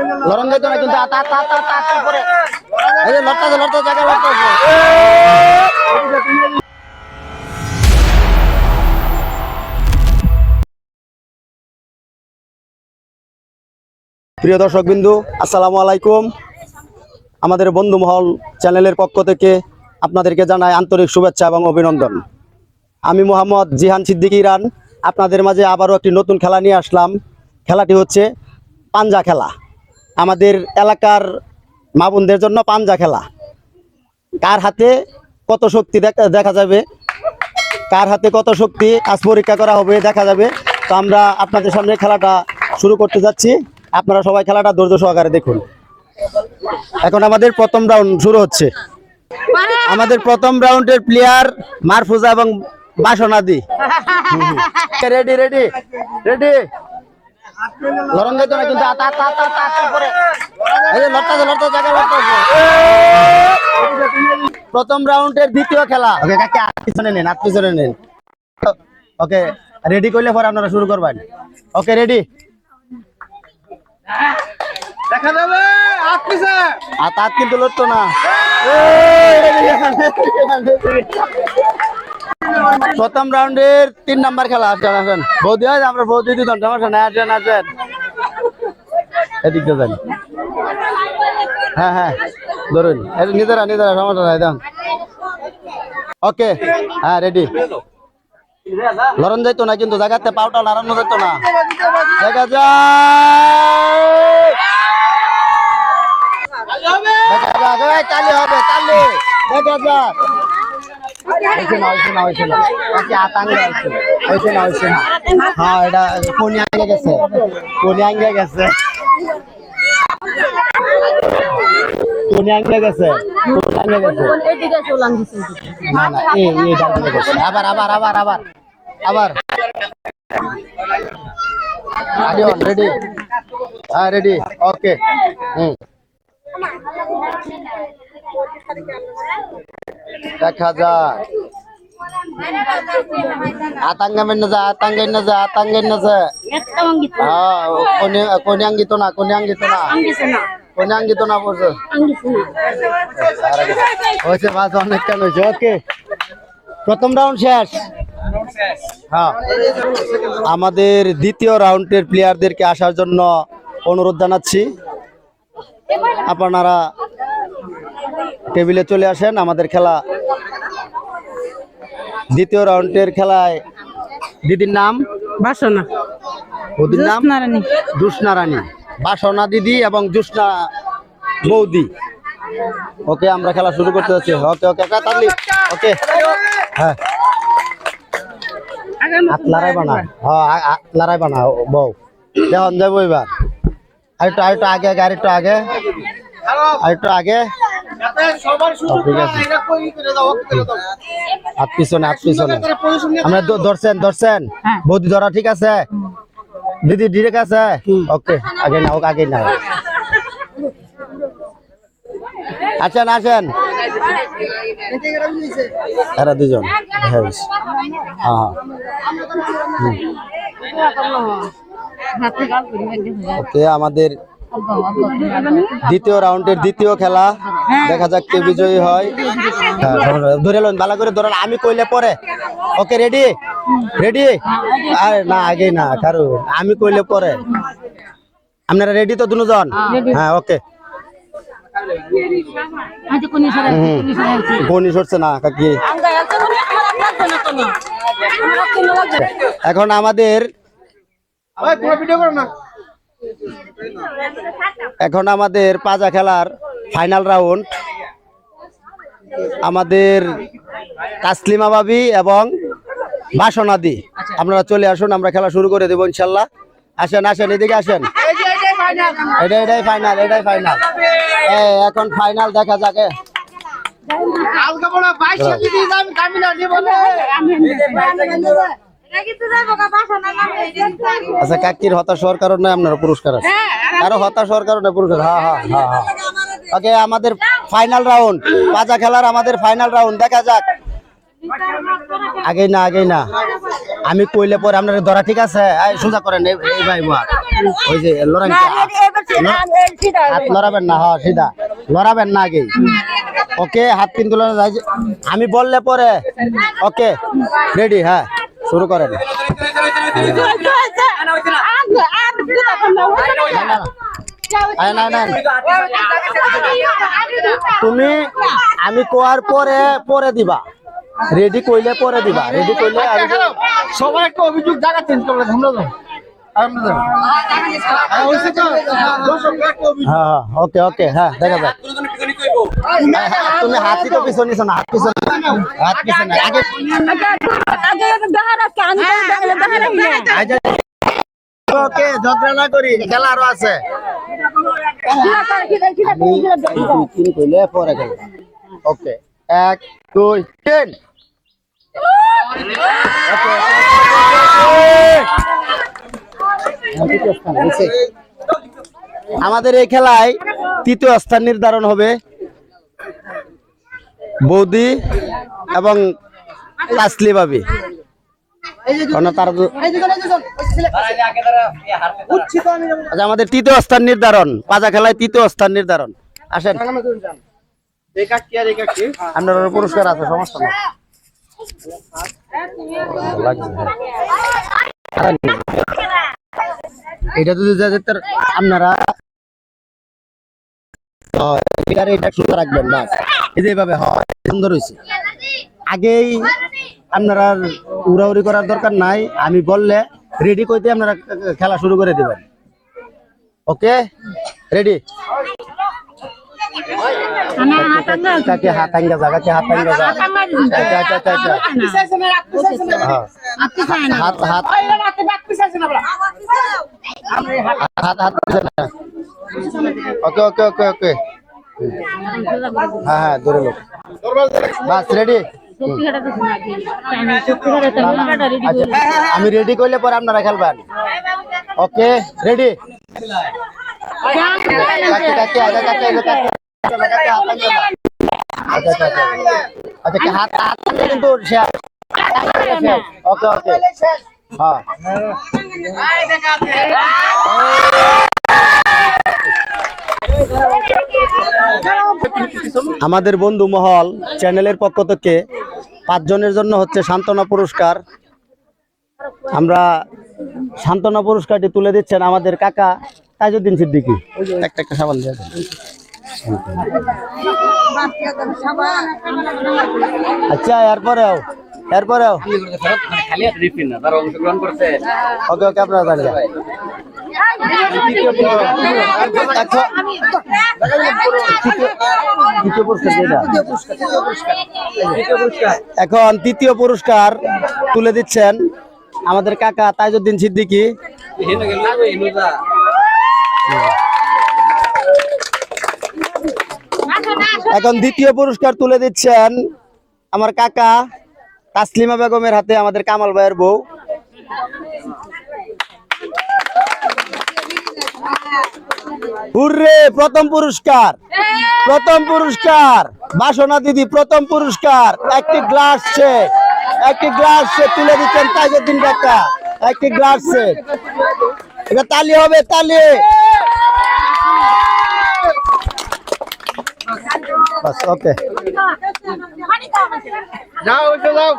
না কিন্তু আতা আতা আতা করে? এই যে জায়গা প্রিয় দর্শক বিন্দু আসসালামু আলাইকুম। আমাদের বন্ধু মহল চ্যানেলের পক্ষ থেকে আপনাদেরকে জানাই আন্তরিক শুভেচ্ছা এবং অভিনন্দন। আমি মোহাম্মদ জিহান সিদ্দিক ইরান। আপনাদের মাঝে আবারও একটি নতুন খেলা নিয়ে আসলাম। খেলাটি হচ্ছে পাঞ্জা খেলা। আমাদের এলাকার মা বোনদের জন্য পাঞ্জা খেলা। কার হাতে কত শক্তি দেখা যাবে? কার হাতে কত শক্তি? কাজ পরীক্ষা করা হবে, দেখা যাবে। তো আমরা আপনাদের সামনে খেলাটা শুরু করতে যাচ্ছি। আপনারা সবাই খেলাটা ধৈর্য সহকারে দেখুন। এখন আমাদের প্রথম রাউন্ড শুরু হচ্ছে। আমাদের প্রথম রাউন্ডের প্লেয়ার মারফুজা এবং বাসনাদি। Ready ready? রেডি? লড়ন যাইতো না কিন্তু আতা আতা আতা আতা আতা করে। এই যে লড়তাছে লড়তাছে জায়গা লড়তাছে। প্রথম রাউন্ডের দ্বিতীয় খেলা। ওকে কাকে পিছনে নেন পিছনে নেন। ওকে রেডি করলে পরে আপনারা শুরু করবেন। Okay ready. দেখা যাবে হাত পিছে। কিন্তু লড়তো না। প্রথম রাউন্ডের তিন নাম্বার খেলা আসেন আসেন। বৌদি হয় আমরা বৌদি দিতাম সমস্যা নাই আসেন আসেন। এদিক দিয়ে যান। হ্যাঁ হ্যাঁ ধরুন। এটা নিজেরা নিজেরা, সমস্যা নাই দাম ওকে হ্যাঁ রেডি লড়ন যাইতো না, কিন্তু জায়গাতে পাউটা লড়ানো যেত না। দেখা যায় দেখা এই তালি হবে তালি দেখা যাক। হ্যাঁ এটা কোনি গেছে। কোনি গেছে। কোনি গেছে। কোনি আবার আবার আবার আবার। আবার। রেডি হ্যাঁ রেডি ওকে হুম। দেখা যাক। আতাঙ্গামেন না যা আতাঙ্গেন না যা আতাঙ্গেন না যা। হ্যাঁ কোনে কোনে আঙ্গিত না কোনে আঙ্গিত না। কোনে আঙ্গিত না বসে হয়েছে বাস অনেক কেন হয়েছে। ওকে প্রথম রাউন্ড শেষ। হ্যাঁ। আমাদের দ্বিতীয় রাউন্ডের প্লেয়ারদেরকে আসার জন্য অনুরোধ জানাচ্ছি। আপনারা টেবিলে চলে আসেন আমাদের খেলা দ্বিতীয় রাউন্ডের খেলায় দিদির নাম? বাসনা। বৌদির নাম? নারানি জুসনা রানী বাসনা দিদি এবং জুসনা বৌদি। ওকে আমরা খেলা শুরু করতে যাচ্ছি। ওকে ওকে তাহলে ওকে। হ্যাঁ। হাত লড়াই বানা। হ্যাঁ লড়াই বানা বউ। দেখুন যাব এবার। আরেকটু আরেকটু আগে আগে আরেকটু আগে। আরেকটু আগে। হাত পিছনে হাত পিছনে আমরা ধরছেন ধরছেন বৌদি ধরা ঠিক আছে দিদি ঠিক আছে ওকে আগে না ওকে আগে না আসেন আসেন এরা দুজন হ্যাঁ হ্যাঁ ওকে আমাদের দ্বিতীয় রাউন্ডের দ্বিতীয় খেলা। দেখা যাক কে বিজয়ী হয়। হ্যাঁ, ধরে- লন ভালো করে ধরেন আমি কইলে পরে। ওকে রেডি রেডি আরে না আগে না কারণ আমি কইলে পরে। আপনারা রেডি তো দুজন? হ্যাঁ ওকে। বনি সরছে না কাকি? এখন আমাদের ভিডিও না। এখন আমাদের পাজা খেলার ফাইনাল রাউন্ড আমাদের তাসলিমা বাবি এবং বাসনাদি আপনারা চলে আসুন আমরা খেলা শুরু করে দেবো ইনশাল্লাহ। আসেন আসেন এদিকে আসেন। এই এটাই ফাইনাল এটা এটাই ফাইনাল এটাই ফাইনাল এখন ফাইনাল দেখা যাকে আলগা বড় 22 দিদি আমি কামি না নিব না। আচ্ছা কাকির হতাশ হওয়ার কারণে আপনার পুরস্কার আছে। কারও হতাশ হওয়ার কারণে পুরস্কার হ্যাঁ হ্যাঁ হ্যাঁ হ্যাঁ। ওকে আমাদের ফাইনাল রাউন্ড পাঁচা খেলার আমাদের ফাইনাল রাউন্ড দেখা যাক। আগেই না আগেই না। আমি কইলে পরে আপনার ধরা ঠিক আছে? এই সোজা করেন এই ভাই ওই যে লড়াই লড়াবেন না হ্যাঁ সিধা। লড়াবেন না আগে ওকে হাত কিন্তু আমি বললে পরে। ওকে রেডি হ্যাঁ। শুরু করেন। তুমি আমি কোয়ার পরে পরে দিবা। রেডি কইলে পরে দিবা। রেডি কইলে সবাই একটা অভিযোগ জায়গা চেঞ্জ করবে ওকে ওকে হ্যাঁ দেখা যাক হ্যাঁ, হ্যাঁ, তুমি হাতই তো পিছনে নিছো না হাত পিছনে হাত পিছনে আগে আগে ওকে ঝগড়া না করি খেলা আরও আছে দুই তিন কইলে পরে খেলা ওকে এক দুই তিন ওকে আমাদের এই খেলায় তৃতীয় স্থান নির্ধারণ হবে। বৌদি এবং লাসলি তো- আচ্ছা আমাদের তৃতীয় স্থান নির্ধারণ। পাজা খেলায় তৃতীয় স্থান নির্ধারণ। আসেন। আপনার পুরস্কার আছে, সমস্যা এটা যদি যা যেতে আপনারা এটা সুন্দর রাখবেন বাস। এই যে এভাবে হয় সুন্দর হয়েছে আগেই আপনারা উড়াউড়ি করার দরকার নাই আমি বললে রেডি করতে আপনারা খেলা শুরু করে দেবেন। ওকে রেডি কাকে হাত আঙ্গা যা কাকে হাত আচ্ছা আচ্ছা আচ্ছা আচ্ছা। হ্যাঁ। হাত হাত। হাত হাত পিছনে। ওকে ওকে ওকে ওকে হ্যাঁ হ্যাঁ ধরে লোক বাস রেডি আচ্ছা আমি রেডি করলে পরে আপনারা খেলবেন ওকে রেডি কাকে কাকে আগে কাকে আগে কাকে আচ্ছা আচ্ছা আচ্ছা আচ্ছা কি হাত হাত টানলে কিন্তু শেষ ওকে ওকে হ্যাঁ। আমাদের বন্ধু মহল চ্যানেলের পক্ষ থেকে পাঁচজনের জন্য হচ্ছে সান্ত্বনা পুরস্কার। আমরা সান্ত্বনা পুরস্কারটি তুলে দিচ্ছেন আমাদের কাকা তাজউদ্দিন সিদ্দিকি। একটা একটা সাবান দিয়ে আচ্ছা এরপরেও। এরপরেও? খালি হাতে দিচ্ছি না তারা অংশগ্রহণ করছে। ওকে ওকে আপনারা জানেন এখন তৃতীয় পুরস্কার তুলে দিচ্ছেন আমাদের কাকা তাইজুদ্দিন সিদ্দিকী। এখন দ্বিতীয় পুরস্কার তুলে দিচ্ছেন আমার কাকা তাসলিমা বেগমের হাতে আমাদের কামাল ভাইয়ের বউ। প্রথম পুরস্কার। প্রথম পুরস্কার। বাসনা দিদি, প্রথম পুরস্কার। একটি গ্লাস সেট একটি গ্লাস সেট তুলে দিচ্ছেন তাজউদ্দিন কাকা একটি গ্লাস সেট এটা তালি হবে, তালি। ওকে। যাও যাও।